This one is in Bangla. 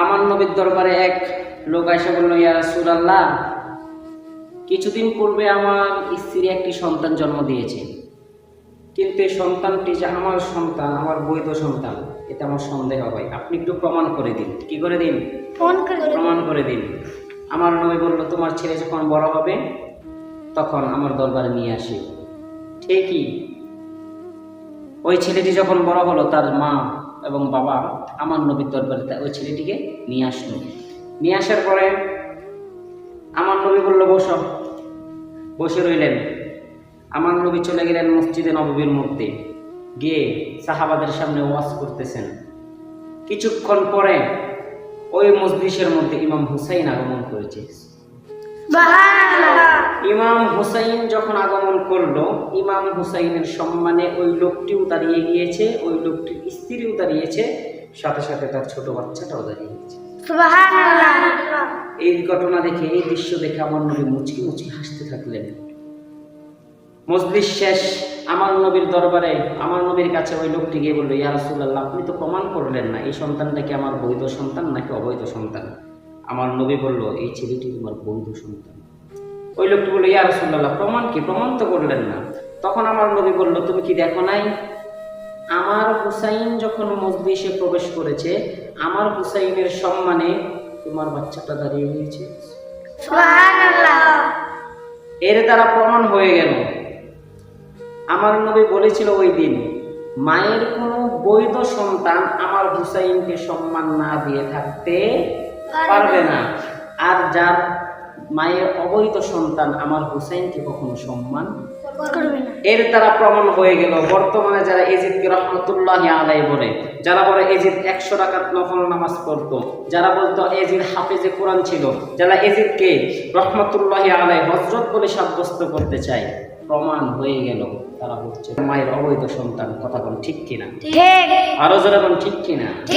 আমার নবীর দরবারে এক লোক এসে বলল ইয়া রাসূলুল্লাহ কিছুদিন পূর্বে আমার স্ত্রী একটি সন্তান জন্ম দিয়েছে। কিন্তু এই সন্তানটি যে আমার সন্তান আমার বৈধ সন্তান এতে আমার সন্দেহ হয়। আপনি একটু প্রমাণ করে দিন। কি করে দিন? প্রমাণ করে দিন। আমার নবী বলল তোমার ছেলে যখন বড় হবে তখন আমার দরবারে নিয়ে আসি ঠিকই ওই ছেলেটি যখন বড় হলো তার মা এবং বাবা আমার নবীর দরবারে ওই ছেলেটিকে নিয়ে আসলো। নিয়ে আসার পরে আমার নবী বলল, বসো, বসে রইলেন। আমার নবী চলে গেলেন মসজিদে নববীর মধ্যে গিয়ে সাহাবাদের সামনে ওয়াজ করতেছেন। কিছুক্ষণ পরে ওই মজলিসের মধ্যে ইমাম হুসাইন আগমন করেছে। হুসাইন যখন আগমন করল ইমাম হুসাইনের সম্মানে ওই লোকটিও দাঁড়িয়ে গিয়েছে ওই লোকটির স্ত্রীও দাঁড়িয়েছে সাথে সাথে তার ছোট বাচ্চাটাও দাঁড়িয়ে গেছে এই ঘটনা দেখে এই দৃশ্য দেখে আমার নবী মুচকি মুচকি হাসতে থাকলেন। মজলিস শেষ আমার নবীর দরবারে আমার নবীর কাছে ওই লোকটি গিয়ে বলল ইয়া রাসূলুল্লাহ আপনি তো প্রমাণ করলেন না এই সন্তানটা কি আমার বৈধ সন্তান নাকি অবৈধ সন্তান? আমার নবী বলল এই ছেলেটি তোমার বৈধ সন্তান। ওই লোকটি বলল ইয়া রাসূলুল্লাহ প্রমাণ কি? প্রমাণ তো করলেন না। তখন আমার নবী বলল তুমি কি দেখো নাই? আমার হুসাইন যখন মজলিসে প্রবেশ করেছে আমার হুসাইনের সম্মানে তোমার বাচ্চাটা দাঁড়িয়ে সুবহানাল্লাহ। এর দ্বারা প্রমাণ হয়ে গেল। আমার নবী বলেছিল ওই দিন মায়ের কোনো বৈধ সন্তান আমার হুসাইনকে সম্মান না দিয়ে থাকতে পারবে না। আর যার মায়ের অবৈধ সন্তান আমার হুসাইনকে কখনো সম্মান? এর দ্বারা প্রমাণ হয়ে গেল বর্তমানে যারা এজিদকে রহমতুল্লাহ আলাই বলে যারা বলে এজিদ একশো টাকার নফল নামাজ পড়তো যারা বলতো এজিদ হাফেজে কোরআন ছিল যারা এজিদকে রহমতুল্লাহ আলাই হজরত বলে সাব্যস্ত করতে চায় প্রমাণ হয়ে গেল তারা হচ্ছে মায়ের অবৈধ সন্তান। কথা বল ঠিক কিনা? আরও যারা বল ঠিক কিনা? ঠিক।